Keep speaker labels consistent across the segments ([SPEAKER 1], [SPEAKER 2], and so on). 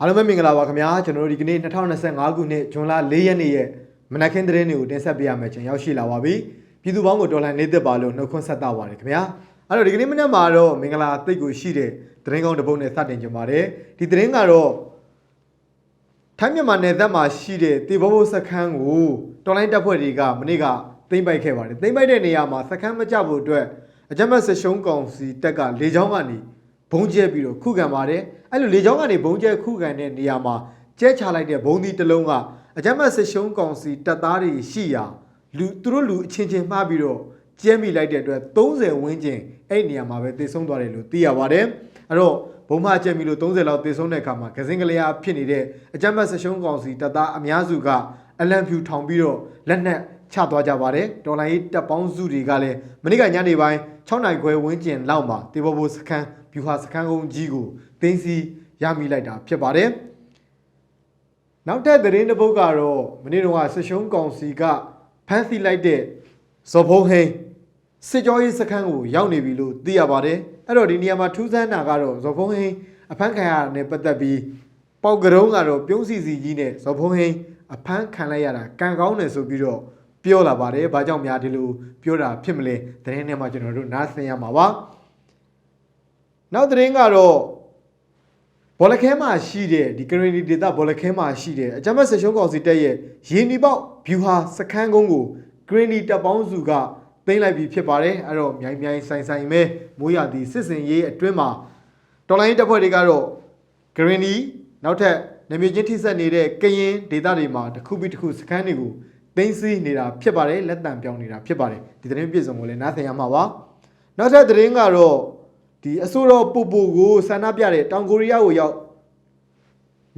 [SPEAKER 1] အားလုံးပဲမင်္ဂလာပါခင်ဗျာကျွန်တော်တို့ဒီကနေ့2025ခုနှစ်ဇွန်လ4ရက်နေ့ရဲ့မနက်ခင်းသတင်းတွေကိုတင်ဆက်ပေးရမယ့်ချိန်ရောက်ရှိလာပါပြီပြည်သူပေါင်းကိုတော်လှန်နေသက်ပါလို့နှုတ်ခွန်းဆက်တာပါတယ်ခင်ဗျာအဲ့တော့ဒီကနေ့မနက်မှာတော့မင်္ဂလာတိတ်ကိုရှိတဲ့သတင်းကောင်းတစ်ပုဒ်နဲ့စတင်ကြပါတယ်ဒီသတင်းကတော့ထိုင်းမြန်မာနယ်သက်မှာရှိတဲ့တေဘောဘိုးစခန်းကိုတော်လိုင်းတပ်ဖွဲ့တွေကမနေ့ကသိမ်းပိုက်ခဲ့ပါတယ်သိမ်းပိုက်တဲ့နေရာမှာစခန်းမကျဖို့အတွက်အကြမ်းဖက်ဆက်ရှုံးကောင်စီတပ်ကလေကြောင်းကနေဘုံကျဲပြီးတော့ခုခံပါတယ် အဲ့လိုလေကြောင်းကနေဘုံကျဲခုခံတဲ့နေရာမှာကျဲချလိုက်တဲ့ဘုံဒီတစ်လုံးကအကြမ်းဖက်ဆက်ရှုံးကောင်စီတပ်သားတွေရှိရာလူသူတို့လူအချင်းချင်းမှားပြီးတော့ကျဲမိလိုက်တဲ့အတွက်30ဝန်းကျင်အဲ့ဒီနေရာမှာပဲတည်ဆုံးသွားတယ်လို့သိရပါတယ်အဲ့တော့ဘုံမကျက်မီလို့30လောက်တည်ဆုံးတဲ့အခါမှာကစင်းကလေးအားဖြစ်နေတဲ့အကြမ်းဖက်ဆက်ရှုံးကောင်စီတပ်သားအများစုကအလံဖြူထောင်ပြီးတော့လက်နက်ချသွားကြပါတယ်တော်လိုင်းရေးတပ်ပေါင်းစုတွေကလည်းမနေ့ကညနေပိုင်း 6နိုင်ခွဲဝန်းကျင်လောက်မှာတေဘောဘိုစခန်းဗျူဟာစခန်းကုန်းကြီးကိုတင်းစီရမိလိုက်တာဖြစ်ပါတယ်နောက်ထပ်သတင်းတစ်ပုဒ်ကတော့မနေ့တုန်းကဆက်ရှုံးကောင်စီကဖမ်းဆီးလိုက်တဲ့ဇော်ဖုံးဟိန်းစစ်ကြောရေးစခန်းကိုရောက်နေပြီလို့သိရပါတယ်အဲ့တော့ဒီနေရာမှာထူးဆန်းတာကတော့ဇော်ဖုံးဟိန်းအဖမ်းခံရတာနဲ့ပတ်သက်ပြီးပေါက်ကရုံးကတော့ပြုံးစီစီကြီးနဲ့ဇော်ဖုံးဟိန်းအဖမ်းခံလိုက်ရတာကံကောင်းတယ်ဆိုပြီးတော့ ပြောလာပါတယ်။ဘာကြောင့်များဒီလိုပြောတာဖြစ်မလဲ။သတင်းထဲမှာကျွန်တော်တို့နားဆင်ရမှာပါ။နောက်သတင်းကတော့ဘောလခဲမှာရှိတဲ့ဒီကရင်ဒီဒေတာဘောလခဲမှာရှိတဲ့အကြမ်းဖက်ဆက်ရှုံးကောင်စီတက်ရဲ့ရေနီပေါက်ဗျူဟာစခန်းကုန်းကိုကရင်ဒီတပ်ပေါင်းစုကသိမ်းလိုက်ပြီဖြစ်ပါတယ်။အဲ့တော့မြိုင်မြိုင်ဆိုင်ဆိုင်ပဲမိုးရသည်စစ်စင်ရေးအတွင်းမှာတော်လိုင်းတပ်ဖွဲ့တွေကတော့ကရင်ဒီနောက်ထပ်နေမြေချင်းထိဆက်နေတဲ့ကရင်ဒေတာတွေမှာတစ်ခုပြီးတစ်ခုစခန်းတွေကို သိမ်းဆည်းနေတာဖြစ်ပါတယ်လက်တံပြောင်းနေတာဖြစ်ပါတယ်ဒီသတင်းပြည့်စုံကိုလည်းနားဆင်ရမှာပါနောက်ထပ်သတင်းကတော့ဒီအဆိုတော်ပူပူကိုဆန္ဒပြတဲ့တောင်ကိုရီးယားကိုရောက်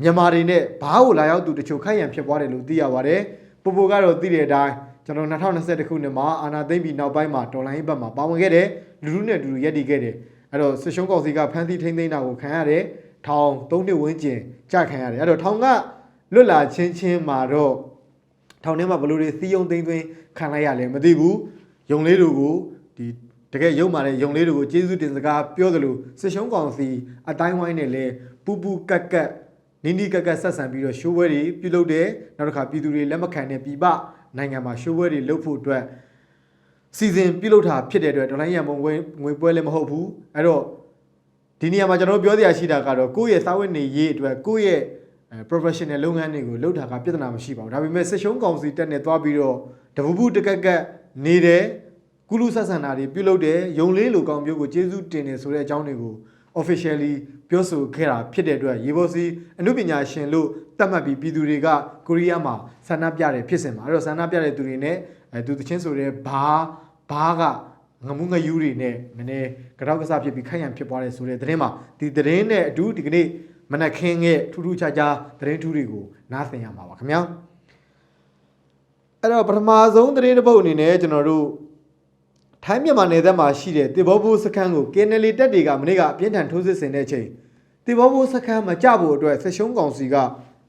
[SPEAKER 1] မြန်မာတွေနဲ့ဘားကိုလာရောက်သူတချို့ခိုက်ရန်ဖြစ်ပွားတယ်လို့သိရပါတယ်ပူပူကတော့သိတဲ့အတိုင်းကျွန်တော်2021ခုနှစ်မှာအာနာသိမ့်ပြီးနောက်ပိုင်းမှာဒေါ်လာရင်းဘက်မှာပါဝင်ခဲ့တယ်လူလူနဲ့အတူတူရက်တည်ခဲ့တယ်အဲ့တော့စစ်ရှုံးကောင်စီကဖမ်းဆီးထိန်းသိမ်းတာကိုခံရတယ်ထောင်၃နှစ်ဝန်းကျင်ကြာခံရတယ်အဲ့တော့ထောင်ကလွတ်လာချင်းချင်းမှာတော့ ထောင်ထဲမှာဘလို့တွေစီးယုံသိမ်းသွင်းခံလိုက်ရလဲမသိဘူးယုံလေးတို့ကိုဒီတကယ်ရုံမာတဲ့ယုံလေးတို့ကိုကျေးဇူးတင်စကားပြောသလိုစစ်ရှုံးကောင်စီအတိုင်းဝိုင်းနဲ့လဲပူပူကက်ကက်နီနီကက်ကက်ဆက်ဆံပြီးတော့ရှိုးပွဲတွေပြုလုပ်တယ်နောက်တစ်ခါပြည်သူတွေလက်မခံတဲ့ပြည်ပနိုင်ငံမှာရှိုးပွဲတွေလုပ်ဖို့အတွက်စီစဉ်ပြုလုပ်တာဖြစ်တဲ့အတွက်ဒေါ်လာရန်ပုံငွေငွေပွဲလည်းမဟုတ်ဘူးအဲ့တော့ဒီနေရာမှာကျွန်တော်တို့ပြောစရာရှိတာကတော့ကိုယ့်ရဲ့စာဝတ်နေရေးအတွက်ကိုယ့်ရဲ့ အဲ professional လုပ်ငန်းတွေကိုလုပ်တာကပြဿနာမရှိပါဘူးဒါပေမဲ့ဆက်ရှုံးကောင်စီတက်နေသွားပြီးတော့တပူပူတကက်ကက်နေတယ်ကုလူဆက်ဆံတာတွေပြုလုပ်တယ်ယုံလေးလိုကောင်မျိုးကိုကျေးဇူးတင်တယ်ဆိုတဲ့အကြောင်းတွေကို officially ပြောဆိုခဲ့တာဖြစ်တဲ့အတွက်ရေဘောစီအမှုပညာရှင်လို့သတ်မှတ်ပြီးပြည်သူတွေကကိုရီးယားမှာဆန္ဒပြတယ်ဖြစ်စင်မှာအဲ့တော့ဆန္ဒပြတဲ့သူတွေနဲ့အဲသူတချင်းဆိုတဲ့ဘာဘာကငမှုငယူတွေနဲ့နည်းနည်းကြောက်ကစားဖြစ်ပြီးခိုက်ရန်ဖြစ်သွားတယ်ဆိုတဲ့သတင်းမှာဒီသတင်းနဲ့အတူဒီကနေ့ မနက်ခင်းရဲ့ထူးထူးခြားခြားသတင်းထူးတွေကိုနားဆင်ရမှာပါခင်ဗျာအဲ့တော့ပထမဆုံးသတင်းတစ်ပုဒ်အနေနဲ့ကျွန်တော်တို့ထိုင်းမြန်မာနယ်စပ်မှာရှိတဲ့တေဘောဘိုးစခန်းကို KNL တပ်တွေကမနေ့ကအပြင်းထန်ထိုးစစ်ဆင်တဲ့အချိန်တေဘောဘိုးစခန်းမကြဖို့အတွက်ဆက်ရှုံးကောင်စီက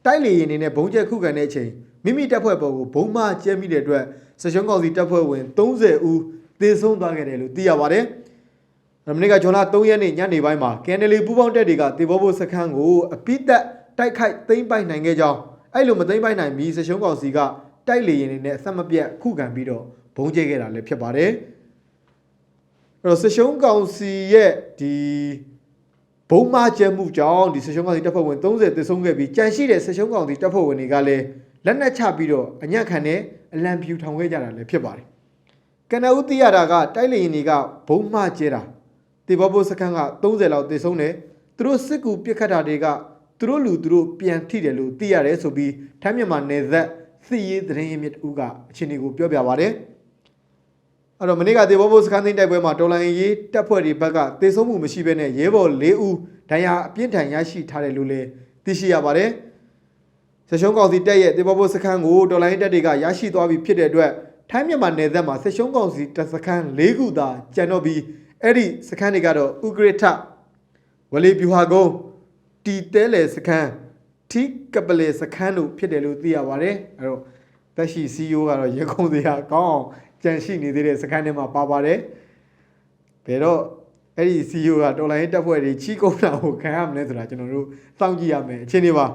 [SPEAKER 1] တိုက်လေရင်နေနဲ့ဘုံကျက်ခုခံတဲ့အချိန်မိမိတပ်ဖွဲ့ပေါ်ကိုဘုံမကျဲမိတဲ့အတွက်ဆက်ရှုံးကောင်စီတပ်ဖွဲ့ဝင်30ဦးသေဆုံးသွားခဲ့တယ်လို့သိရပါတယ်။ မနေ့ကဂျွန်လ3ရက်နေ့ညနေပိုင်းမှာ KNL ပူးပေါင်းတပ်တွေကတေဘောဘိုးစခန်းကိုအပိသက်တိုက်ခိုက်သိမ်းပိုက်နိုင်ခဲ့ကြောင်းအဲ့လိုမသိမ်းပိုက်နိုင်ပြီးဆက်ရှုံးကောင်စီကတိုက်လေရင်နေနဲ့အဆက်မပြတ်ခုခံပြီးတော့ဘုံကျဲခဲ့တာလည်းဖြစ်ပါတယ်။အဲ့တော့ဆက်ရှုံးကောင်စီရဲ့ဒီဘုံမကျဲမှုကြောင့်ဒီဆက်ရှုံးကောင်စီတပ်ဖွဲ့ဝင်30သေဆုံးခဲ့ပြီးကြန့်ရှိတဲ့ဆက်ရှုံးကောင်စီတပ်ဖွဲ့ဝင်တွေကလည်းလက်နက်ချပြီးတော့အညံ့ခံနဲ့အလံဖြူထောင်ခဲ့ကြတာလည်းဖြစ်ပါတယ်။ကနဦးသိရတာကတိုက်လေရင်တွေကဘုံမကျဲတာ တေဘောဘိုစခန်းက30လောက်သေဆုံးတယ်။သူတို့စစ်ကူပစ်ခတ်တာတွေကသူတို့လူသူတို့ပြန်ထိတယ်လို့သိရတယ်ဆိုပြီးထိုင်းမြန်မာနယ်သက်စစ်ရေးသတင်းရင်းမြစ်ဦးကအခြေအနေကိုပြောပြပါတယ်။အဲ့တော့မနေ့ကတေဘောဘိုစခန်းသိမ်းတိုက်ပွဲမှာတော်လိုင်းရေးတပ်ဖွဲ့တွေဘက်ကတေဆုံးမှုမရှိဘဲနဲ့ရဲဘော်၄ဦးဒဏ်ရာအပြင်းထန်ရရှိထားတယ်လို့လည်းသိရှိရပါတယ်။ဆက်ရှုံးကောင်စီတပ်ရဲ့တေဘောဘိုစခန်းကိုတော်လိုင်းတပ်တွေကရရှိသွားပြီဖြစ်တဲ့အတွက်ထိုင်းမြန်မာနယ်စပ်မှာဆက်ရှုံးကောင်စီတပ်စခန်း၄ခုသာကျန်တော့ပြီး အဲ့ဒီစခန်းတွေကတော့ဥဂရထဝလီပြူဟာကုန်းတီတဲလေစခန်းထိကပလေစခန်းတို့ဖြစ်တယ်လို့သိရပါတယ်အဲ့တော့တက်ရှိ CEO ကတော့ရေကုန်စရာကောင်းအောင်ကြန့်ရှိနေသေးတဲ့စခန်းထဲမှာပါပါတယ်ဘယ်တော့အဲ့ဒီ CEO ကတော်လိုင်းတက်ဖွဲ့တွေချီးကုန်းတာကိုခံရမလဲဆိုတာကျွန်တော်တို့စောင့်ကြည့်ရမယ်အခြေအနေပါ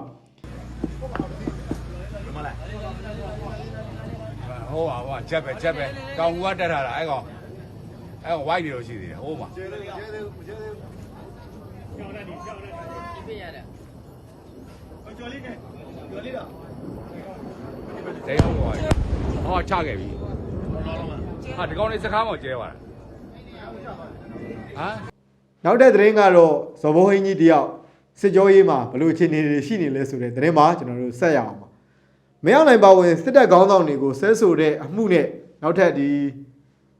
[SPEAKER 2] ဟိုပါဟိုပါချက်ပဲချက်ပဲတောင်ကူကတက်ထားတာအဲ့ကောင် အဲ့ကောင်ဝိုက်နေလို့ရှိသေးတယ်ဟိုမှာဒိန်းအောင်ပါဟောချခဲ့ပြီဟာဒီကောင်လေးစကားမောကျဲသွားတာဟမ်
[SPEAKER 1] နောက်တဲ့သတင်းကတော့ဇော်ဘိုးဟင်းကြီးတယောက်စစ်ကြောရေးမှာဘယ်လိုအခြေအနေတွေရှိနေလဲဆိုတဲ့သတင်းမှာကျွန်တော်တို့ဆက်ရအောင်ပါမရောက်နိုင်ပါဝင်စစ်တပ်ခေါင်းဆောင်တွေကိုဆဲဆိုတဲ့အမှုနဲ့နောက်ထပ်ဒီ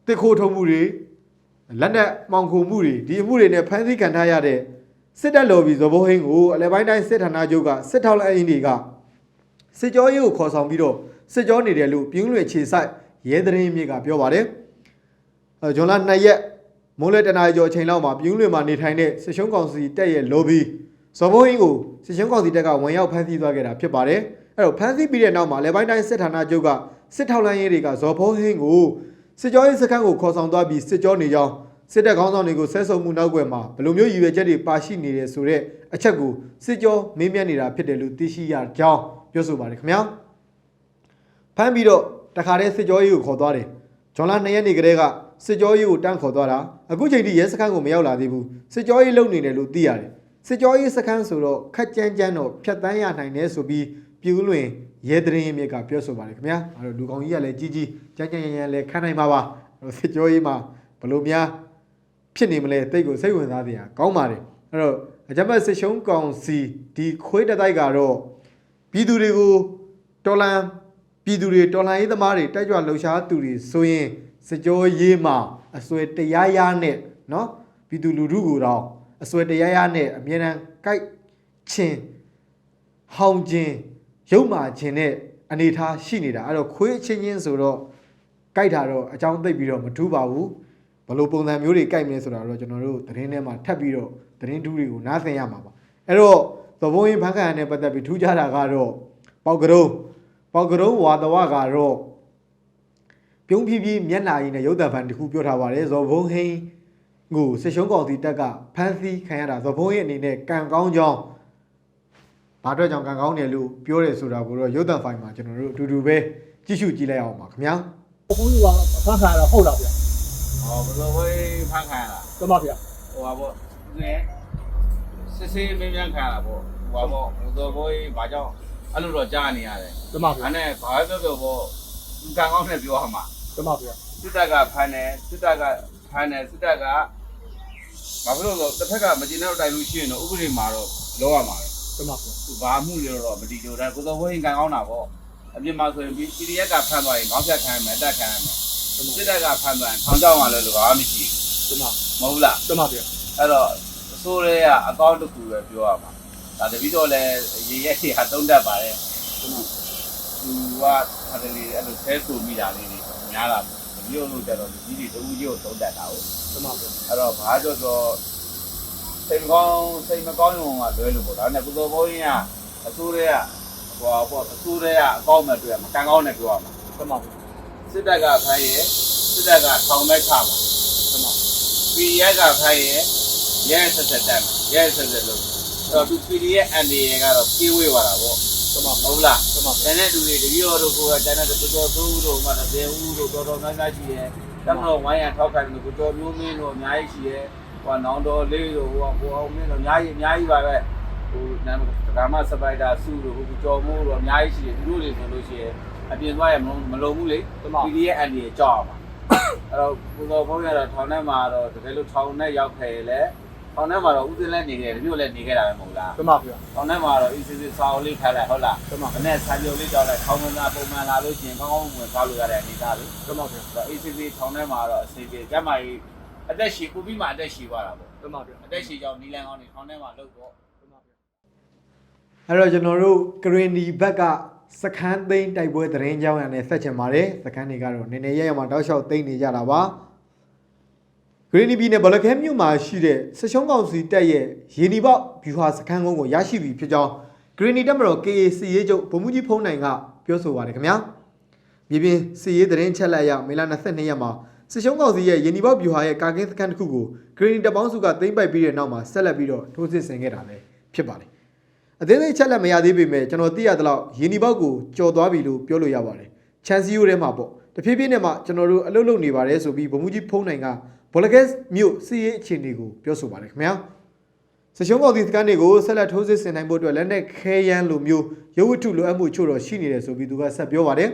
[SPEAKER 1] တစ်ခိုးထုံမှုတွေ လက်နက်မှောင်ခိုမှုတွေဒီအမှုတွေနဲ့ဖမ်းဆီးခံထားရတဲ့စစ်တပ်လော်ဘီဇော်ဘိုးဟင်းကိုအလဲပိုင်းတိုင်းစစ်ဌာနချုပ်ကစစ်ထောက်လိုင်းအင်းတွေကစစ်ကြောရေးကိုခေါ်ဆောင်ပြီးတော့စစ်ကြောနေတယ်လို့ပြင်းလွယ်ခြေဆိုင်ရဲသတင်းမြေကပြောပါတယ်အဲဂျွန်လာ2ရက်မိုးလေတနာရီကျော်အချိန်လောက်မှာပြင်းလွင်မှာနေထိုင်တဲ့စစ်ရှုံးကောင်စီတက်ရဲ့ lobby ဇော်ဘိုးဟင်းကိုစစ်ရှုံးကောင်စီတက်ကဝင်ရောက်ဖမ်းဆီးသွားခဲ့တာဖြစ်ပါတယ်အဲ့တော့ဖမ်းဆီးပြီးတဲ့နောက်မှာလေပိုင်းတိုင်းစစ်ဌာနချုပ်ကစစ်ထောက်လိုင်းရေးတွေကဇော်ဘိုးဟင်းကို စစ်ကြောရေးစခန်းကိုခေါ်ဆောင်သွားပြီးစစ်ကြောနေကြောင်းစစ်တပ်ခေါင်းဆောင်တွေကိုဆဲဆုံမှုနောက်ွယ်မှာဘယ်လိုမျိုးရည်ရွယ်ချက်တွေပါရှိနေတယ်ဆိုတဲ့အချက်ကိုစစ်ကြောမေးမြန်းနေတာဖြစ်တယ်လို့သိရှိရကြောင်းပြောဆိုပါတယ်ခင်ဗျာဖမ်းပြီးတော့တခါတည်းစစ်ကြောရေးကိုခေါ်သွားတယ်ဂျွန်လာ2ရက်နေ့ကတည်းကစစ်ကြောရေးကိုတန်းခေါ်သွားတာအခုချိန်ထိရဲစခန်းကိုမရောက်လာသေးဘူးစစ်ကြောရေးလုံနေတယ်လို့သိရတယ်စစ်ကြောရေးစခန်းဆိုတော့ခက်ကြမ်းကြမ်းတော့ဖြတ်တန်းရနိုင်တယ်ဆိုပြီးပြူးလွင် ရဲတရင်မြစ်ကပြောဆိုပါတယ်ခင်ဗျာအဲ့တော့လူကောင်ကြီးကလည်းကြီးကြီးကြမ်းကြမ်းရမ်းရမ်းလည်းခံနိုင်ပါပါအဲ့တော့စစ်ကြောရေးမှာဘလို့များဖြစ်နေမလဲတိတ်ကိုစိတ်ဝင်စားစရာကောင်းပါတယ်အဲ့တော့အကြမ်းဖက်စစ်ရှုံးကောင်စီဒီခွေးတတိုက်ကတော့ပြည်သူတွေကိုတော်လန် ပြည်သူတွေတော်လှန်ရေးသမားတွေတိုက်ကြွလှုပ်ရှားသူတွေဆိုရင်စကြောရေးမှာအစွဲတရားရနဲ့เนาะပြည်သူလူထုကိုတော့အစွဲတရားရနဲ့အမြဲတမ်းကြိုက်ချင်းဟောင်းချင်း ရုပ်မာခြင်းနဲ့အနေထားရှိနေတာအဲ့တော့ခွေးအချင်းချင်းဆိုတော့ကြိုက်တာတော့အကြောင်းသိပ်ပြီးတော့မထူးပါဘူးဘယ်လိုပုံစံမျိုးတွေကြိုက်မလဲဆိုတာတော့ကျွန်တော်တို့သတင်းထဲမှာထပ်ပြီးတော့သတင်းထူးတွေကိုနားဆင်ရမှာပါအဲ့တော့သဘုံရင်ဖန်ခန်နဲ့ပတ်သက်ပြီးထူးခြားတာကတော့ပေါက်ကရုံးပေါက်ကရုံးဝါတဝကတော့ပြုံးဖြည်းဖြည်းမျက်နှာရည်နဲ့ရုပ်တံဖန်တစ်ခုပြောထားပါတယ်ဇော်ဘုံဟင်းကိုစစ်ရှုံးကောင်စီတက်ကဖမ်းဆီးခံရတာဇော်ဘုံရဲ့အနေနဲ့ကံကောင်းကြောင်း ဘာအတွက်ကြောင့်ကံကောင်းတယ်လို့ပြောတယ်ဆိုတာကိုတော့ရုပ်တံဖိုင်မှာကျွန်တော်တို့အတူတူပဲကြည့်ရှုကြည့်လိုက်အောင်ပါခင်ဗျာ
[SPEAKER 3] ဘုန်းကြီးကဖန်ခါရဟုတ်လားဗျာ
[SPEAKER 2] ဟောဘယ်လိုဝေးဖမ်းခံရလား
[SPEAKER 3] တမဗျာ
[SPEAKER 2] ဟိုပါပေါ့ငယ်စစ်စစ်မင်းမြန်ခံရတာပေါ့ဟိုပါပေါ့ဟိုတော့ဘိုးဘာကြောင့်အဲ့လိုတော့ကြားနေရတယ်
[SPEAKER 3] တမဗျာ
[SPEAKER 2] အဲ့နဲ့ဘာပဲပြောပြောပေါ့သူကံကောင်းနဲ့ပြောရမှာ
[SPEAKER 3] တမဗျာ
[SPEAKER 2] စစ်တပ်ကဖမ်းတယ်စစ်တပ်ကဖမ်းတယ်စစ်တပ်ကဘာဖြစ်လို့လဲတစ်ဖက်ကမကျင်တဲ့တိုင်လို့ရှိရင်တော့ဥပဒေမှာတော့လောရမှာပဲ
[SPEAKER 3] တမဗျာ
[SPEAKER 2] သူဘာမှုလဲတော့မတည်ကြတယ်ကိုတော်ဘိုးရင်ကံကောင်းတာပေါ့အပြင်မှာဆိုရင် PDF ကဖမ်းသွားရင်ခေါင်းဖြတ်ခံရမယ်အတက်ခံရမယ်စစ်တပ်ကဖမ်းသွားရင်ထောင်ချောင်းကလည်းလို့ဘာမှမရှိ
[SPEAKER 3] တမ
[SPEAKER 2] ဘူးမဟုတ်လား
[SPEAKER 3] တမဗျာ
[SPEAKER 2] အဲ့တော့အစိုးရကအကောင့်တစ်ခုပဲပြောရမှာဒါတပီတော့လည်းရေရဲတွေဟာတုံးတတ်ပါတယ်သူသူကဟာတယ်လေအဲ့လိုဆဲဆူမိတာလေးတွေများလာပြီမြို့လို့ကြတော့ဒီကြီးတွေတူကြီးကိုတုံးတတ်တာဟုတ်
[SPEAKER 3] တမဗျာ
[SPEAKER 2] အဲ့တော့ဘာကြောတော့ စိတ်မကောင်းစိတ်မကောင်းရုံကလွဲလို့ပေါ့ဒါနဲ့ကုသိုလ်ဘုန်းကြီးကအစိုးရကဟိုပေါ့အစိုးရကအကောင့်မဲ့တွေ့ရမှာကံကောင်းနဲ့ပြောရမှာ
[SPEAKER 3] တမဗျာ
[SPEAKER 2] စစ်တပ်ကဖိုင်းရဲစစ်တပ်ကထောင်မဲ့ချမှာ
[SPEAKER 3] တမ
[SPEAKER 2] ပြည်ရကဖိုင်းရဲရဲဆက်ဆက်တက်မှာရဲဆက်ဆက်လို့အဲ့တော့သူပြည်ရဲ့အန်ဒီရဲကတော့ပြေးဝေးသွားတာပေါ့
[SPEAKER 3] တမ
[SPEAKER 2] ဟုတ်လား
[SPEAKER 3] တမ
[SPEAKER 2] ကျန်တဲ့လူတွေတပည့်တော်တို့ကကျန်တဲ့ကိုတော်သူတို့မှတဲ့ဦးတို့တော်တော်များများရှိရဲတမတော်ဝိုင်းရထောက်ခံလို့ကိုတော်မျိုးမင်းတို့အများကြီးရှိရဲ ဟိုနောင်တော်လေးတို့ဟိုဟိုအောင်မင်းတို့အများကြီးအများကြီးပါပဲဟိုနာမဒရာမစပိုက်တာစုတို့ဟိုကြော်မိုးတို့အများကြီးရှိရဲသူတို့တွေဆိုလို့ရှိရဲအပြင်သွားရမလို့မလုံဘူးလေ
[SPEAKER 3] တမ
[SPEAKER 2] ပြည်ရဲ့အန်ဒီကြောက်အောင်အဲ့တော့ကိုတော်ဘုန်းရတော့ထောင်ထဲမှာတော့တကယ်လို့ထောင်ထဲရောက်ခဲ့လေထောင်ထဲမှာတော့ဦးစင်းလည်းနေခဲ့တယ်မြို့လည်းနေခဲ့တာပဲမဟုတ်လား
[SPEAKER 3] တမဗျာ။
[SPEAKER 2] ကောင်းထဲမှာတော့ ECC စာအုပ်လေးထားလိုက်ဟုတ်လား
[SPEAKER 3] တမ။
[SPEAKER 2] မနေ့ဆာပြုံလေးကြောက်လိုက်ခေါင်းမသားပုံမှန်လာလို့ရှိရင်ကောင်းကောင်းဝင်သွားလို့ရတဲ့အနေအထားလေ
[SPEAKER 3] တမဗျာ။
[SPEAKER 2] အဲ့တော့ ECC ထောင်ထဲမှာတော့အစီအပြေကျမကြီး အသက်ရှည်ကိုပြီးမှအသက်ရှည်သွားတာပေါ့
[SPEAKER 3] တမဗျာ။
[SPEAKER 2] အသက်ရှည်ကြောင့်နီလန်ကောင်းနေထောင်ထဲမှာလှုပ်ပေါ့
[SPEAKER 3] တမဗျာ
[SPEAKER 1] အဲ့တော့ကျွန်တော်တို့ကရင်ဒီဘက်ကစခန်းသိမ်းတိုက်ပွဲသတင်းကြောင်းရနဲ့ဆက်ချင်ပါတယ်စခန်းတွေကတော့နည်းနည်းရရမှာတောက်လျှောက်သိမ်းနေကြတာပါဂရင်းနီပြည်နယ်ဘလခဲမြို့မှာရှိတဲ့စချုံးကောင်စီတက်ရဲ့ရေနီပေါက်ဗျူဟာစခန်းကုန်းကိုရရှိပြီဖြစ်ကြောင်းဂရင်းနီတက်မတော် KAC ရေးချုပ်ဗိုလ်မှူးကြီးဖုံးနိုင်ကပြောဆိုပါတယ်ခင်ဗျာမြေပြင်စီရေးသတင်းချက်လက်အရမေလ22ရက်မှာ စစ်ရှုံးကောင်စီရဲ့ယင်းဒီဘောက်ဗျူဟာရဲ့ကာကင်းစခန်းတစ်ခုကိုဂရီနီတပ်ပေါင်းစုကသိမ်းပိုက်ပြီးတဲ့နောက်မှာဆက်လက်ပြီးတော့ထိုးစစ်ဆင်ခဲ့တာလည်းဖြစ်ပါတယ်အသေးစိတ်ချက်လက်မရသေးပေမဲ့ကျွန်တော်သိရသလောက်ယင်းဒီဘောက်ကိုကြော်သွားပြီလို့ပြောလို့ရပါတယ်ချန်စီယိုထဲမှာပေါ့တဖြည်းဖြည်းနဲ့မှကျွန်တော်တို့အလုပ်လုပ်နေပါတယ်ဆိုပြီးဗမှုကြီးဖုံးနိုင်ကဘောလကက်မြို့စီးရေးအခြေအနေကိုပြောဆိုပါတယ်ခင်ဗျာစရှုံးကောင်စီစကန်တွေကိုဆက်လက်ထိုးစစ်ဆင်နိုင်ဖို့အတွက်လက်နက်ခဲယမ်းလိုမျိုးရုပ်ဝတ္ထုလိုအပ်မှုချို့တော့ရှိနေတယ်ဆိုပြီးသူကဆက်ပြောပါတယ်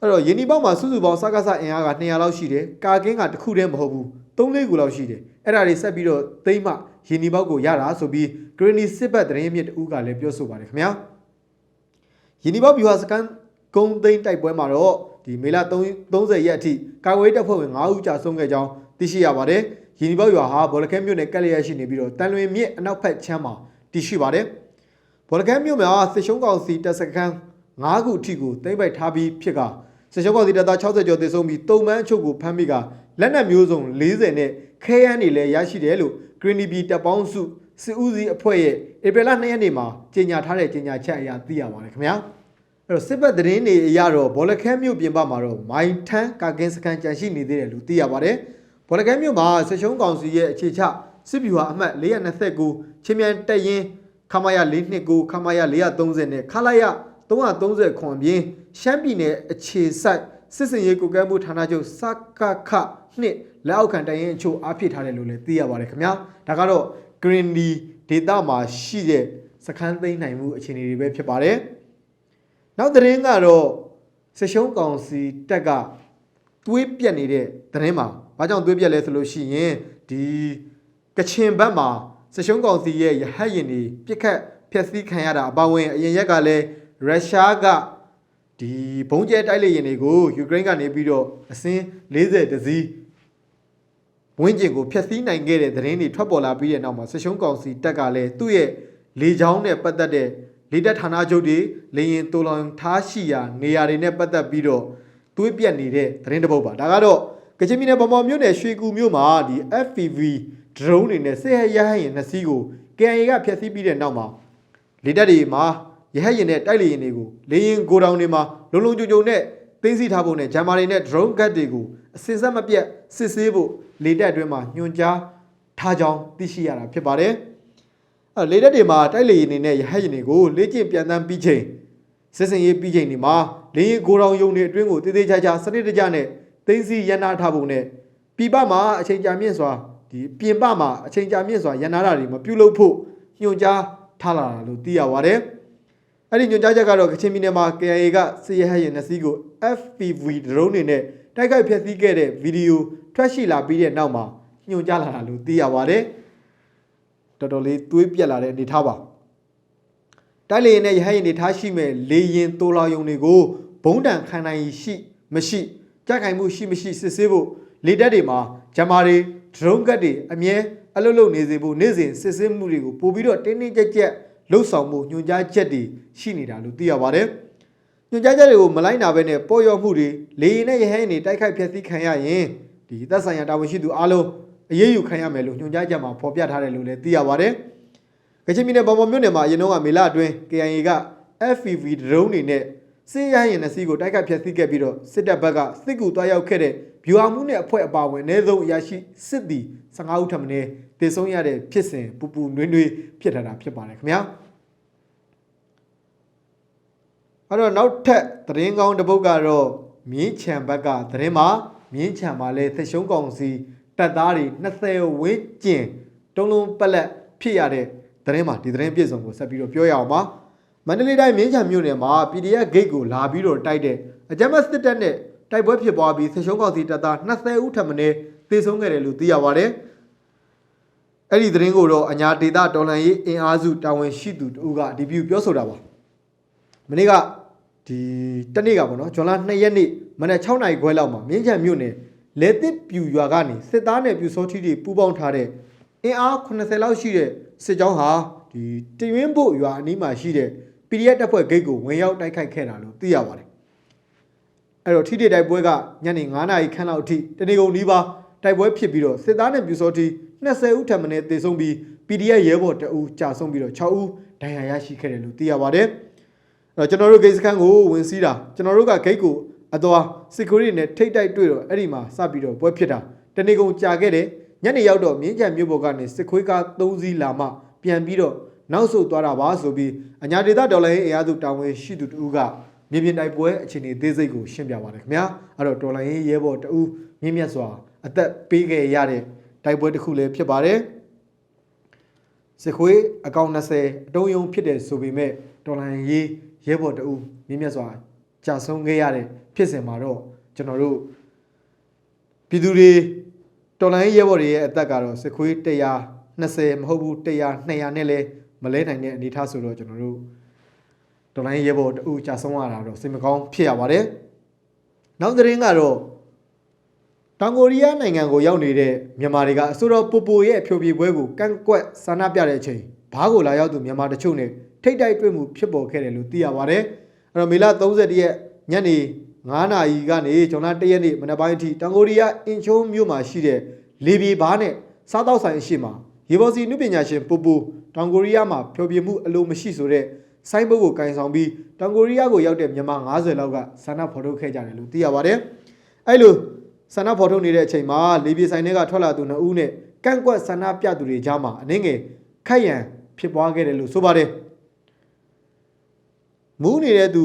[SPEAKER 1] အဲ့တော့ယင်းဒီပေါက်မှာစုစုပေါင်းစကားစအင်အားက200လောက်ရှိတယ်ကာကင်းကတစ်ခုတည်းမဟုတ်ဘူး3-4ခုလောက်ရှိတယ်အဲ့ဒါတွေဆက်ပြီးတော့သိမ့်မှယင်းဒီပေါက်ကိုရတာဆိုပြီးဂရနီစစ်ဘက်သတင်းမြစ်တူကလည်းပြောဆိုပါတယ်ခင်ဗျာယင်းဒီပေါက်ဗျူဟာစကန်ဂုံသိန်းတိုက်ပွဲမှာတော့ဒီမေလ30ရက်အထိကာကွယ်တပ်ဖွဲ့ဝင်9ဦးကြာဆုံးခဲ့ကြောင်းသိရှိရပါတယ်ယင်းဒီပေါက်ရွာဟာဘောလခဲမြို့နယ်ကက်လျက်ရှိနေပြီးတော့တန်လွင်မြစ်အနောက်ဘက်ချမ်းမှာတည်ရှိပါတယ်ဘောလခဲမြို့မှာစစ်ရှုံးကောင်စီတပ်စခန်း9ခုအထိကိုသိမ်းပိုက်ထားပြီးဖြစ်က စစ်ရှုံးကောင်စီတပ်သား60ကျော်သေဆုံးပြီးတုံမန်းအချုပ်ကိုဖမ်းပြီးကလက်နက်မျိုးစုံ40နဲ့ခဲယမ်းတွေလည်းရရှိတယ်လို့ Green Bee တပ်ပေါင်းစုစစ်ဦးစီးအဖွဲ့ရဲ့ဧပြီလ2ရက်နေ့မှာကြေညာထားတဲ့ကြေညာချက်အရသိရပါတယ်ခင်ဗျာအဲ့တော့စစ်ဘက်သတင်းတွေအရတော့ဘောလခဲမြို့ပြင်ပမှာတော့မိုင်ထန်းကာကင်းစခန်းကြန့်ရှိနေသေးတယ်လို့သိရပါတယ်ဘောလခဲမြို့မှာစစ်ရှုံးကောင်စီရဲ့အခြေချစစ်ဗျူဟာအမှတ်429ချင်းမြန်တက်ရင်ခမာယ429ခမာယ430နဲ့ခလာယ 330ခွန်ပြင်းရှမ်းပြည်နယ်အခြေစိုက်စစ်စင်ရေးကုကဲမှုဌာနချုပ်စကခနှစ်လက်အောက်ခံတိုင်ရင်အချို့အားဖြစ်ထားတယ်လို့လည်းသိရပါတယ်ခင်ဗျာဒါကတော့ Green Lee ဒေတာမှာရှိတဲ့စခန်းသိမ်းနိုင်မှုအခြေအနေတွေပဲဖြစ်ပါတယ်နောက်သတင်းကတော့စရှုံးကောင်စီတက်ကသွေးပြက်နေတဲ့သတင်းမှာဘာကြောင့်သွေးပြက်လဲဆိုလို့ရှိရင်ဒီကချင်ဘက်မှာစရှုံးကောင်စီရဲ့ရဟတ်ရင်တွေပြစ်ခတ်ဖျက်ဆီးခံရတာအပါအဝင်အရင်ရက်ကလည်း ရုရှားကဒီဘုံကျဲတိုက်လေရင်တွေကိုယူကရိန်းကနေပြီးတော့အစင်း40တစည်းဝင်းကျင်ကိုဖျက်ဆီးနိုင်ခဲ့တဲ့သတင်းတွေထွက်ပေါ်လာပြီးတဲ့နောက်မှာစရှုံးကောင်စီတက်ကလည်းသူ့ရဲ့လေချောင်းနဲ့ပတ်သက်တဲ့လေတပ်ဌာနချုပ်တွေလေရင်တူလောင်ထားရှိရာနေရာတွေနဲ့ပတ်သက်ပြီးတော့သွေးပြက်နေတဲ့သတင်းတစ်ပုဒ်ပါဒါကတော့ကချင်ပြည်နယ်ဗမာမြို့နယ်ရွှေကူမြို့မှာဒီ FPV drone တွေနဲ့စစ်ရရဟရင်နှစ်စီးကို KIA ကဖျက်ဆီးပြီးတဲ့နောက်မှာလေတပ်တွေမှာ ရဟရင်နဲ့တိုက်လေရင်တွေကိုလေရင်ဂိုဒေါင်တွေမှာလုံလုံကြုံကြုံနဲ့သိမ်းဆည်းထားဖို့နဲ့ဂျာမာတွေနဲ့ drone gun တွေကိုအစင်ဆက်မပြတ်စစ်ဆေးဖို့လေတပ်အတွင်းမှာညွှန်ကြားထားကြောင်းသိရှိရတာဖြစ်ပါတယ်။အဲလေတပ်တွေမှာတိုက်လေရင်တွေနဲ့ရဟရင်တွေကိုလေ့ကျင့်ပြန်တမ်းပြီးချိန်စစ်စင်ရေးပြီးချိန်ဒီမှာလေရင်ဂိုဒေါင်ယုံတွေအတွင်းကိုတည်တည်ချာချာစနစ်တကျနဲ့သိမ်းဆည်းရန်နာထားဖို့နဲ့ပြပမှာအချိန်ကြာမြင့်စွာဒီပြင်ပမှာအချိန်ကြာမြင့်စွာရန်နာတာတွေမပြုလုပ်ဖို့ညွှန်ကြားထားလာတာလို့သိရပါတယ်။ အဲ့ဒီညွှန်ကြားချက်ကတော့ကချင်ပြည်နယ်မှာ KIA ကစစ်ရဟတ်ရင်နှစ်စီးကို FPV drone တွေနဲ့တိုက်ခိုက်ဖျက်ဆီးခဲ့တဲ့ဗီဒီယိုထွက်ရှိလာပြီးတဲ့နောက်မှာညွှန်ကြားလာတာလို့သိရပါတယ်။တော်တော်လေးသွေးပြက်လာတဲ့အနေထားပါ။တိုက်လေရင်နဲ့ရဟတ်ရင်တွေထားရှိမဲ့လေရင်တိုလာယုံတွေကိုဘုံတန်ခံနိုင်ရှိမရှိကြက်ခိုင်မှုရှိမရှိစစ်ဆေးဖို့လေတက်တွေမှာဂျမာတွေ drone ကတ်တွေအမြဲအလုပ်လုပ်နေစေဖို့နေ့စဉ်စစ်ဆေးမှုတွေကိုပို့ပြီးတော့တင်းတင်းကြပ်ကြပ် လှုပ်ဆောင်မှုညွှန်ကြားချက်တွေရှိနေတာလို့သိရပါတယ်။ညွှန်ကြားချက်တွေကိုမလိုက်နာဘဲနဲ့ပေါ်ရော်မှုတွေလေရင်နဲ့ရဟန်းတွေတိုက်ခိုက်ဖျက်ဆီးခံရရင်ဒီသက်ဆိုင်ရာတာဝန်ရှိသူအားလုံးအရေးယူခံရမယ်လို့ညွှန်ကြားချက်မှာဖော်ပြထားတယ်လို့လည်းသိရပါတယ်။ကချင်ပြည်နယ်ဗမာမြို့နယ်မှာအရင်တုန်းကမေလအတွင်း KIA က FPV drone တွေနဲ့စစ်ရရင်နှစ်စီးကိုတိုက်ခိုက်ဖျက်ဆီးခဲ့ပြီးတော့စစ်တပ်ဘက်ကစစ်ကူတွားရောက်ခဲ့တဲ့ဗျူဟာမှုနဲ့အဖွဲ့အပါအဝင်အနည်းဆုံးအရာရှိစစ်သည်15ဦးထပ်မံ တည်ဆုံးရတဲ့ဖြစ်စဉ်ပူပူနွေးနွေးဖြစ်ထားတာဖြစ်ပါတယ်ခင်ဗျာအဲ့တော့နောက်ထပ်သတင်းကောင်းတစ်ပုဒ်ကတော့မြင်းချံဘက်ကသတင်းမှာမြင်းချံမှာလဲသရှုံးကောင်စီတပ်သားတွေ20ဝန်းကျင်တုံးလုံးပက်လက်ဖြစ်ရတဲ့သတင်းမှာဒီသတင်းပြည့်စုံကိုဆက်ပြီးတော့ပြောရအောင်ပါမန္တလေးတိုင်းမြင်းချံမြို့နယ်မှာ PDF gate ကိုလာပြီးတော့တိုက်တဲ့အကြမ်းဖက်စစ်တပ်နဲ့တိုက်ပွဲဖြစ်ပွားပြီးသရှုံးကောင်စီတပ်သား20ဦးထပ်မံသေဆုံးခဲ့တယ်လို့သိရပါတယ် အဲ့ဒီသတင်းကိုတော့အညာဒေတာတော်လန်ရေးအင်အားစုတာဝန်ရှိသူတို့ကဒီပြူပြောဆိုတာပါမနေ့ကဒီတနေ့ကပေါ့နော်ဇွန်လ2ရက်နေ့မနက်6နာရီခွဲလောက်မှာမြင်းချံမြို့နယ်လေတစ်ပြူရွာကနေစစ်သားနဲ့ပြူစောထီတွေပူးပေါင်းထားတဲ့အင်အား80လောက်ရှိတဲ့စစ်ကြောင်းဟာဒီတရင်းဖို့ရွာအနီးမှာရှိတဲ့ PDF တပ်ဖွဲ့ဂိတ်ကိုဝင်ရောက်တိုက်ခိုက်ခဲ့တာလို့သိရပါတယ်အဲ့တော့ထိတိတိုက်ပွဲကညနေ9နာရီခန့်လောက်အထိတနေကုန်နီးပါး တိုက်ပွဲဖြစ်ပြီးတော့စစ်သားနဲ့ပြူစောထီ20ဦးထပ်မံတေဆုံးပြီး PDF ရဲဘော်တအူးကြာဆုံးပြီးတော့6ဦးဒဏ်ရာရရှိခဲ့တယ်လို့သိရပါတယ်အဲ့တော့ကျွန်တော်တို့ဂိတ်စခန်းကိုဝင်စီးတာကျွန်တော်တို့ကဂိတ်ကိုအအသွားစစ်ကူရီနဲ့ထိတ်တိုက်တွေ့တော့အဲ့ဒီမှာစပြီးတော့ပွဲဖြစ်တာတနေကုန်ကြာခဲ့တယ်ညနေရောက်တော့မြင်းကြံမြို့ပေါ်ကနေစစ်ခွေးကား၃စီးလာမှပြန်ပြီးတော့နောက်ဆုတ်သွားတာပါဆိုပြီးအညာဒေတာဒေါ်လာရေးအင်အားစုတာဝန်ရှိသူတူကမြေပြင်တိုက်ပွဲအခြေအနေသေးစိတ်ကိုရှင်းပြပါတယ်ခင်ဗျာအဲ့တော့ဒေါ်လာရေးရဲဘော်တူမြင့်မြတ်စွာ အသက်ပေးခဲ့ရတဲ့တိုက်ပွဲတစ်ခုလည်းဖြစ်ပါတယ်စစ်ခွေးအကောင့်20အတုံးယုံဖြစ်တယ်ဆိုပေမဲ့ဒေါ်လာရေးရဲဘော်တအူးမြင့်မြတ်စွာကြာဆုံးခဲ့ရတဲ့ဖြစ်စဉ်မှာတော့ကျွန်တော်တို့ပြည်သူတွေဒေါ်လာရေးရဲဘော်တွေရဲ့အသက်ကတော့စစ်ခွေး120မဟုတ်ဘူး100 200နဲ့လဲမလဲနိုင်တဲ့အနေအထားဆိုတော့ကျွန်တော်တို့ဒေါ်လာရေးရဲဘော်တအူးကြာဆုံးရတာတော့စိတ်မကောင်းဖြစ်ရပါတယ်နောက်သတင်းကတော့ တောင်ကိုရီးယားနိုင်ငံကိုရောက်နေတဲ့မြန်မာတွေကအဆိုတော်ပူပူရဲ့အဖြိုပြေပွဲကိုကန့်ကွက်ဆန္ဒပြတဲ့အချိန်ဘားကိုလာရောက်သူမြန်မာတချို့နဲ့ထိတ်တိုက်တွေ့မှုဖြစ်ပေါ်ခဲ့တယ်လို့သိရပါတယ်။အဲ့တော့မေလ30ရက်ညနေ9နာရီကနေဇွန်လ1ရက်နေ့မနက်ပိုင်းအထိတောင်ကိုရီးယားအင်ချုံမြို့မှာရှိတဲ့လေပြေဘားနဲ့စားတောက်ဆိုင်အရှိမှာရေဘော်စီနုပညာရှင်ပူပူတောင်ကိုရီးယားမှာဖျော်ဖြေမှုအလိုမရှိဆိုတဲ့စိုင်းဘုတ်ကိုကင်ဆောင်ပြီးတောင်ကိုရီးယားကိုရောက်တဲ့မြန်မာ90လောက်ကဆန္ဒဖော်ထုတ်ခဲ့ကြတယ်လို့သိရပါတယ်။အဲ့လို ဆန္ဒဖော်ထုတ်နေတဲ့အချိန်မှာလေပြေဆိုင်တွေကထွက်လာသူနှစ်ဦးနဲ့ကန့်ကွက်ဆန္ဒပြသူတွေကြားမှာအနှင်းငယ်ခိုက်ရန်ဖြစ်ပွားခဲ့တယ်လို့ဆိုပါတယ်မူးနေတဲ့သူ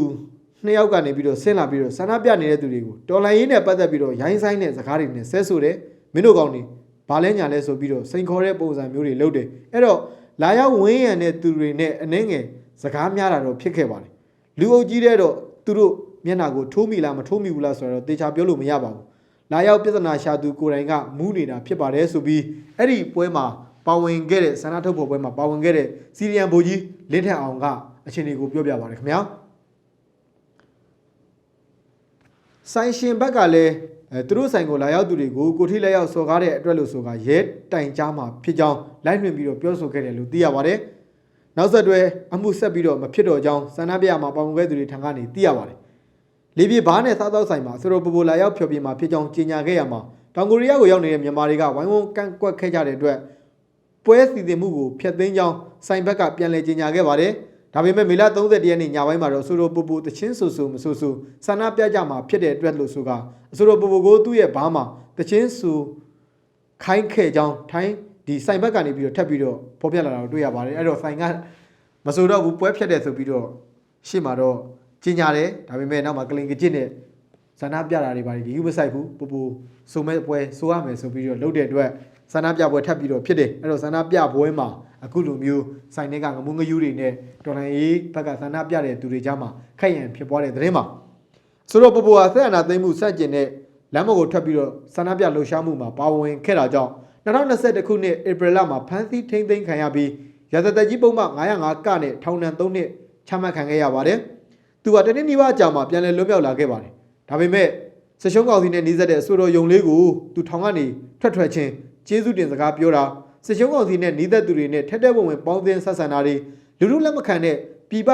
[SPEAKER 1] နှစ်ယောက်ကနေပြီးတော့ဆင်းလာပြီးတော့ဆန္ဒပြနေတဲ့သူတွေကိုတော်လန်ရေးနဲ့ပတ်သက်ပြီးတော့ရိုင်းဆိုင်တဲ့စကားတွေနဲ့ဆဲဆိုတယ်မင်းတို့ကောင်တွေဘာလဲညာလဲဆိုပြီးတော့စိန်ခေါ်တဲ့ပုံစံမျိုးတွေလုပ်တယ်အဲ့တော့လာရောက်ဝင်းရံတဲ့သူတွေနဲ့အနှင်းငယ်စကားများတာတော့ဖြစ်ခဲ့ပါတယ်လူအုပ်ကြီးတဲ့တော့သူတို့မျက်နှာကိုထိုးမိလားမထိုးမိဘူးလားဆိုတော့တေချာပြောလို့မရပါဘူး လာရောက်ပြဿနာရှာသူကိုယ်တိုင်ကမူးနေတာဖြစ်ပါတယ်ဆိုပြီးအဲ့ဒီပွဲမှာပါဝင်ခဲ့တဲ့ဆန္ဒထုတ်ဖော်ပွဲမှာပါဝင်ခဲ့တဲ့စီရီယန်ဘိုကြီးလင်းထက်အောင်ကအခြေအနေကိုပြောပြပါတယ်ခင်ဗျာဆိုင်ရှင်ဘက်ကလည်းအဲသူတို့ဆိုင်ကိုလာရောက်သူတွေကိုကိုထိလက်ရောက်စော်ကားတဲ့အတွက်လို့ဆိုကရဲတိုင်ကြားမှာဖြစ်ကြောင်းလိုက်လွှင့်ပြီးတော့ပြောဆိုခဲ့တယ်လို့သိရပါတယ်နောက်ဆက်တွဲအမှုဆက်ပြီးတော့မဖြစ်တော့ကြောင်းဆန္ဒပြမှာပါဝင်ခဲ့သူတွေထံကနေသိရပါတယ် လေပြေဘားနဲ့စားသောက်ဆိုင်မှာဆရိုပပူလာရောက်ဖျော်ပြမှာဖြစ်ကြောင်းကြေညာခဲ့ရမှာတောင်ကိုရီးယားကိုရောက်နေတဲ့မြန်မာတွေကဝိုင်းဝန်းကန့်ကွက်ခဲ့ကြတဲ့အတွက်ပွဲစီစဉ်မှုကိုဖျက်သိမ်းကြောင်းဆိုင်ဘက်ကပြန်လည်ကြေညာခဲ့ပါတယ်။ဒါပေမဲ့မေလ30ရက်နေ့ညပိုင်းမှာတော့ဆရိုပပူတချင်းဆူဆူမဆူဆူဆန္ဒပြကြမှာဖြစ်တဲ့အတွက်လို့ဆိုကဆရိုပပူကိုသူ့ရဲ့ဘားမှာတချင်းဆူခိုင်းခဲ့ကြောင်းထိုင်းဒီဆိုင်ဘက်ကနေပြီးတော့ထပ်ပြီးတော့ဖော်ပြလာတာကိုတွေ့ရပါတယ်။အဲ့တော့ဆိုင်ကမဆိုတော့ဘူးပွဲဖြတ်တယ်ဆိုပြီးတော့ရှေ့မှာတော့ ကျင်ညာတယ်ဒါပေမဲ့နောက်မှာကလင်ကကြစ်နဲ့ဆန္ဒပြတာတွေပါဒီယူမဆိုင်ဘူးပူပူစုံမဲ့ပွဲဆိုရမယ်ဆိုပြီးတော့လုပ်တဲ့အတွက်ဆန္ဒပြပွဲထပ်ပြီးတော့ဖြစ်တယ်အဲ့တော့ဆန္ဒပြပွဲမှာအခုလိုမျိုးဆိုင်တွေကငမုံငယူတွေနဲ့တော်လန်ရေးဘက်ကဆန္ဒပြတဲ့သူတွေကြားမှာခိုက်ရန်ဖြစ်ပွားတဲ့သတင်းမှာဆိုတော့ပူပူဟာဆက်အနာသိမ့်မှုစကျင်တဲ့လမ်းမကိုထွက်ပြီးတော့ဆန္ဒပြလှုပ်ရှားမှုမှာပါဝင်ခဲ့တာကြောင့်2021ခုနှစ်ဧပြီလမှာဖမ်းဆီးထိန်းသိမ်းခံရပြီးရသသက်ကြီးပုံမှ905ကနဲ့ထောင်ဒဏ်3နှစ်ချမှတ်ခံခဲ့ရပါတယ်။ သူကတနေ့နီးပါးကြာမှပြန်လည်လွတ်မြောက်လာခဲ့ပါတယ်။ဒါပေမဲ့ဆရှုံးကောင်စီနဲ့နှီးစပ်တဲ့အဆိုတော်ယုံလေးကိုသူထောင်ကနေထွက်ထွက်ချင်းကျေးဇူးတင်စကားပြောတာဆရှုံးကောင်စီနဲ့နှီးသက်သူတွေနဲ့ထက်တဲ့ပုံဝင်ပေါင်းသင်းဆက်ဆံတာတွေလူလူလက်မခံတဲ့ပြည်ပ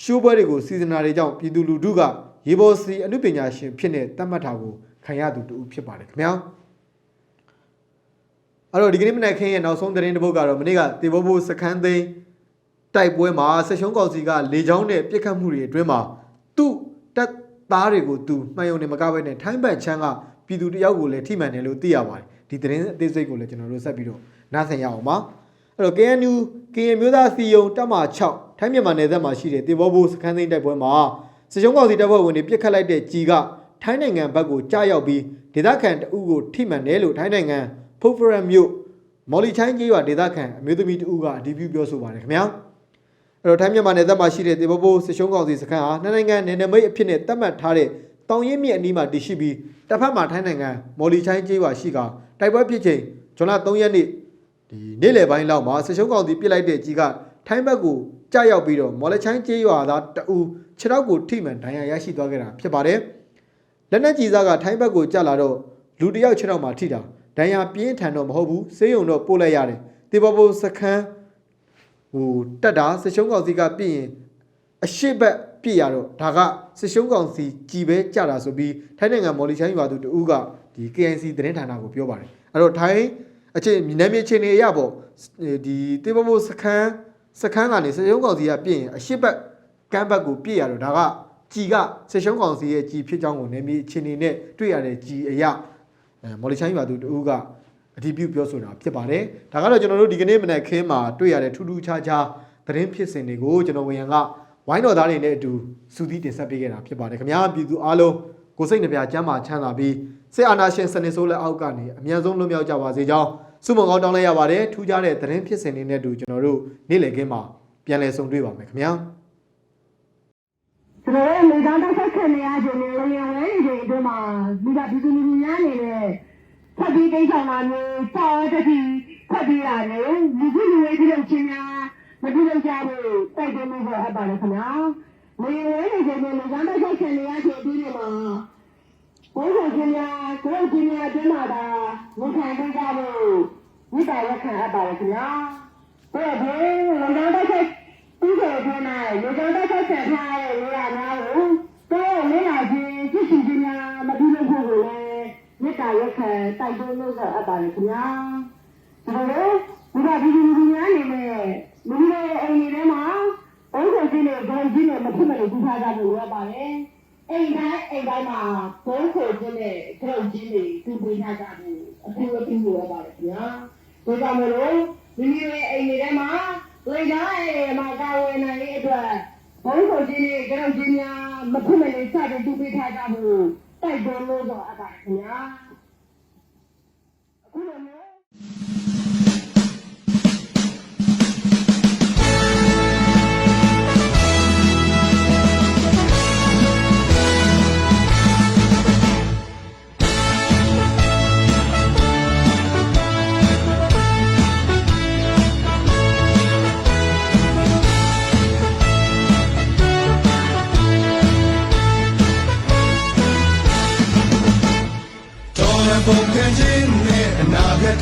[SPEAKER 1] ရှိုးပွဲတွေကိုစီစဉ်တာတွေကြောင့်ပြည်သူလူထုကရေဘော်စီအမှုပညာရှင်ဖြစ်နေတတ်မှတ်တာကိုခံရသူတူဖြစ်ပါတယ်ခင်ဗျာအဲ့တော့ဒီကနေ့မနက်ခင်းရဲ့နောက်ဆုံးသတင်းတစ်ပုဒ်ကတော့မနေ့ကတေဘောဘိုးစခန်းသိမ်း တိုက်ပွဲမှာဆက်ရှုံးကောင်စီကလေချောင်းနဲ့ပြစ်ခတ်မှုတွေအတွင်းမှာသူ့တပ်သားတွေကိုသူမှန်ယုံနေမကဘဲနဲ့ထိုင်းဘက်ချမ်းကပြည်သူတယောက်ကိုလည်းထိမှန်တယ်လို့သိရပါတယ်ဒီသတင်းအသေးစိတ်ကိုလည်းကျွန်တော်တို့ဆက်ပြီးတော့နားဆင်ရအောင်ပါအဲ့တော့ KNU ကရင်မျိုးသားစီယုံတပ်မ6ထိုင်းမြန်မာနယ်စပ်မှာရှိတဲ့တေဘောဘိုးစခန်းသိမ်းတိုက်ပွဲမှာဆက်ရှုံးကောင်စီတပ်ဖွဲ့ဝင်တွေပြစ်ခတ်လိုက်တဲ့ကြီးကထိုင်းနိုင်ငံဘက်ကိုကြားရောက်ပြီးဒေသခံတအုပ်ကိုထိမှန်တယ်လို့ထိုင်းနိုင်ငံဖုတ်ဖရမ်မြို့မော်လီချိုင်းကြီးရွာဒေသခံအမျိုးသမီးတအုပ်ကအဒီပြုပြောဆိုပါတယ်ခင်ဗျာ အဲ့တော့ထိုင်းမြန်မာနယ်စပ်မှာရှိတဲ့တေဘဘိုးစစ်ရှုံးကောင်စီစခန်းဟာနှစ်နိုင်ငံနယ်နိမိတ်အဖြစ်နဲ့သတ်မှတ်ထားတဲ့တောင်ရင်မြစ်အနီးမှာတည်ရှိပြီးတစ်ဖက်မှာထိုင်းနိုင်ငံမော်လီချိုင်းကျေးရွာရှိကတိုက်ပွဲဖြစ်ချိန်ဇွန်လ3ရက်နေ့ဒီနေ့လယ်ပိုင်းလောက်မှာစစ်ရှုံးကောင်စီပြစ်လိုက်တဲ့ကြီးကထိုင်းဘက်ကိုကြားရောက်ပြီးတော့မော်လီချိုင်းကျေးရွာသားတအူခြေထောက်ကိုထိမှန်ဒဏ်ရာရရှိသွားခဲ့တာဖြစ်ပါတယ်လက်နက်ကြီးစားကထိုင်းဘက်ကိုကြားလာတော့လူတစ်ယောက်ခြေထောက်မှာထိတာဒဏ်ရာပြင်းထန်တော့မဟုတ်ဘူးဆေးရုံတော့ပို့လိုက်ရတယ်တေဘဘိုးစခန်း ဟိုတက်တာစစ်ရှုံးကောင်စီကပြည်ရင်အရှိတ်ဘက်ပြည်ရတော့ဒါကစစ်ရှုံးကောင်စီကြည်ပဲကြတာဆိုပြီးထိုင်းနိုင်ငံမော်လီချိုင်းရွာသူတူကဒီ KNC သတင်းဌာနကိုပြောပါတယ်အဲ့တော့ထိုင်းအချင်းနာမည်ချင်းနေရပေါ့ဒီတေဘဘိုစခန်းစခန်းကနေစစ်ရှုံးကောင်စီကပြည်ရင်အရှိတ်ဘက်ကမ်းဘက်ကိုပြည်ရတော့ဒါကကြည်ကဆက်ရှုံးကောင်စီရဲ့ကြည်ဖြစ်ကြောင်းကိုနေမြေအခြေအနေနဲ့တွေ့ရတဲ့ကြည်အရာအဲမော်လီချိုင်းပါသူတူက အတည်ပြုပြောဆိုတာဖြစ်ပါတယ်ဒါကတော့ကျွန်တော်တို့ဒီကနေ့မနက်ခင်းမှာတွေ့ရတဲ့ထူးထူးခြားခြားသတင်းဖြစ်စဉ်တွေကိုကျွန်တော်ဝန်ရံကဝိုင်းတော်သားတွေနဲ့အတူစူးစီးတင်ဆက်ပေးခဲ့တာဖြစ်ပါတယ်ခင်ဗျာပြည်သူအားလုံးကိုယ်စိတ်နှပြကျမ်းမာချမ်းသာပြီးစစ်အာဏာရှင်စနစ်ဆိုးလက်အောက်ကနေအမြန်ဆုံးလွတ်မြောက်ကြပါစေကြောင်းဆုမွန်ကောင်းတောင်းလိုက်ရပါတယ်ထူးခြားတဲ့သတင်းဖြစ်စဉ်တွေနဲ့အတူကျွန်တော်တို့နေ့လည်ခင်းမှာပြန်လည်ဆုံတွေ့ပါမယ်ခင်ဗျာ
[SPEAKER 4] ကျွန်တော်တို့လေကောင်းတက်ဆက်ခံနေရခြင်းနဲ့လေယာဉ်ဝဲနေချိန်အတွင်းမှာမိဘပြည်သူလူထုများအနေနဲ့ ဖတ်ပြီးကိစ္စလာမျိုးစောက်တတိဖတ်ပြီးရတယ်လူကြီးလူဝဲပြည်ချင်းများမပြုလုပ်ကြဘူးတိုက်တွန်းမှုဟောအပ်ပါတယ်ခင်ဗျာလေယာဉ်ဝဲနေချိန်မှာလေကောင်းတက်ဆက်ခံနေရခြင်းအတွင်းမှာဘုရားရှင်များကိုယ်ရှင်များအတွင်းမှာဒါဝန်ခံပေးကြဖို့မိဘရခံအပ်ပါတယ်ခင်ဗျာဘယ်ဘယ်လေကောင်းတက်ဆက်ဥပဒေထဲမှာရေကောင်းတက်ဆက်ဆက်ထားတဲ့နေရာများကိုတော့မင်းလာခြင်းဖြစ်စီခြင်းများမပြုလုပ်ဖို့ကိုလည်း မေတ္တာရက်ခံတိုက်တွန်းလို့ဆိုအပ်ပါတယ်ခင်ဗျာဒါလို့ဘုရားဒီဒီဒီများနေနဲ့မိမိရဲ့အိမ်တွေထဲမှာဘုရားရှင်နဲ့ဂုဏ်ကြီးနဲ့မဖြစ်မလို့ပြုထားကြဖို့ရပါတယ်အိမ်တိုင်းအိမ်တိုင်းမှာဘုန်းခိုခြင်းနဲ့ဂုဏ်ကြီးတွေပြုပေးထားကြဖို့အထူးအထူးရပါတယ်ခင်ဗျာဒါကြောင့်မလို့မိမိရဲ့အိမ်တွေထဲမှာလေကားရဲ့မှာကာဝယ်နိုင်တဲ့အတွက်ဘုန်းတော်ကြီးနဲ့ကြောက်ကြီးများမဖြစ်မနေစတဲ့သူပေးထားကြဖို့ တိုက်တွန်းလို့တော့အပ်ပါခင်ဗျာအခုလိုမျိုး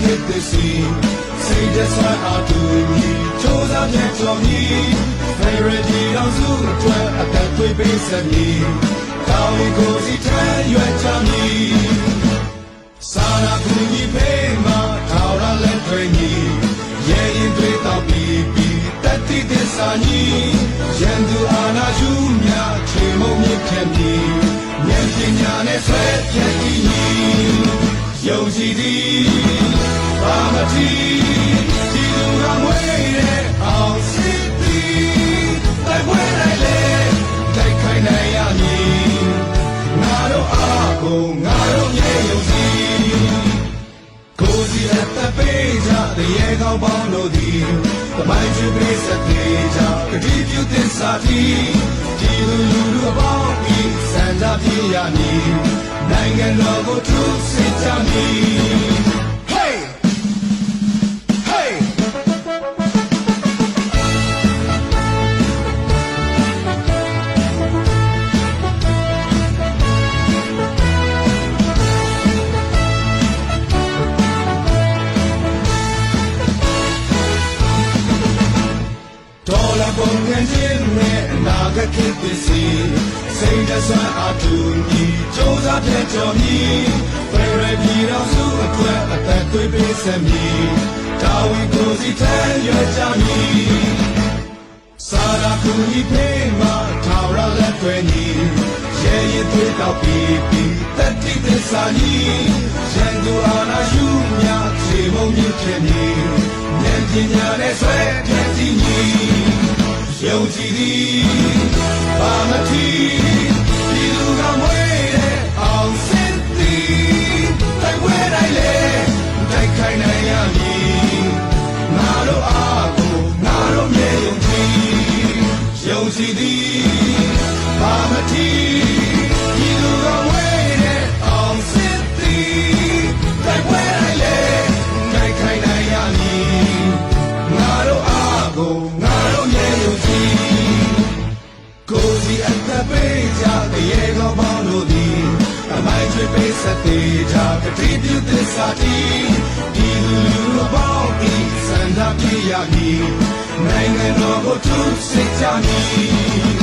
[SPEAKER 5] ဖြစ်သည်စီစိတ်တဆွမ်းအားတူညီစူးစမ်းပြန်ကြော်ညီဖေရဒီအောင်စုအတွက်အသက်သွေးပေးစမည်ကောင်းကိုစီထမ်းရွက်ချမည်စာရာကူညီပေးမှာထောက်ရလက်တွေညီရဲ့ရင်တွေတော့ပြီးပြီးတတိသစ္စာညီရန်သူအာနာယူမြချေမုံမြင့်ခဲ့မည်ဉာဏ်ပညာနဲ့ဆွဲပြည့်တည်ညီ ယုံကြည်သည်ပါမတိဒီလူကမွေးတဲ့အောင်စစ်သည်တိုက်ပွဲတိုင်းလေတိုက်ခိုင်းနိုင်ရမည်ငါတို့အားကိုငါတို့မြေယုံကြည်ကိုစီအသက်ပေးကြတရေကောင်းပေါင်းတို့သည်တမိုင်းချစ်ပေးစတဲ့ကြကတိပြုသစ္စာတီဒီလူလူလူအပေါင်းပြီးစံကြပြရမည်နိုင်ငံတော်ကိုထု စစ်ကြမည် Hey Hey ဒေါ်လာပုံခံခြင်းနဲ့အနာဂတ်ဖြစ်သည်စီစိတ်တဆွမ်းအားတူညီစူးစမ်းပြန်ကြော်ညီ ဖရရပြည်တော်စုအတွက်အသက်သွေးပေးစမည်တာဝန်ကိုစီထမ်းရွက်ကြမည်စာရာကူညီပေးမှာထာဝရလက်တွေညီရဲ့ရည်သွေးတော့ပြီးပြီးတတိသစ္စာညီရန်သူအာနာယူမြခြေမုံမြင့်ဖြစ်ညီဉာဏ်ပညာနဲ့ဆွဲပြည့်တည်ညီယုံကြည်သည်ဘာမတိဒီလူကမွေး ယုံကြည်သည်ဘာမတိဒီလူကမွေးတဲ့အောင်စင်သည်တိုက်ပွဲတိုင်းလေတိုက်ခိုင်းနိုင်ရမည်ငါတို့အားကိုငါတို့မြေယုံကြည်ကိုစီအသက်ပေးကြတရေကောပေါင်းတို့သည်အမိုင်းချွေပေးဆက်သေးကြကတိပြုသစ္စာတီဒီလူလူပေါင်းပြီးစံသာပြရမည် နိုင်ငံတော်ကိုထုစစ်ကြမည်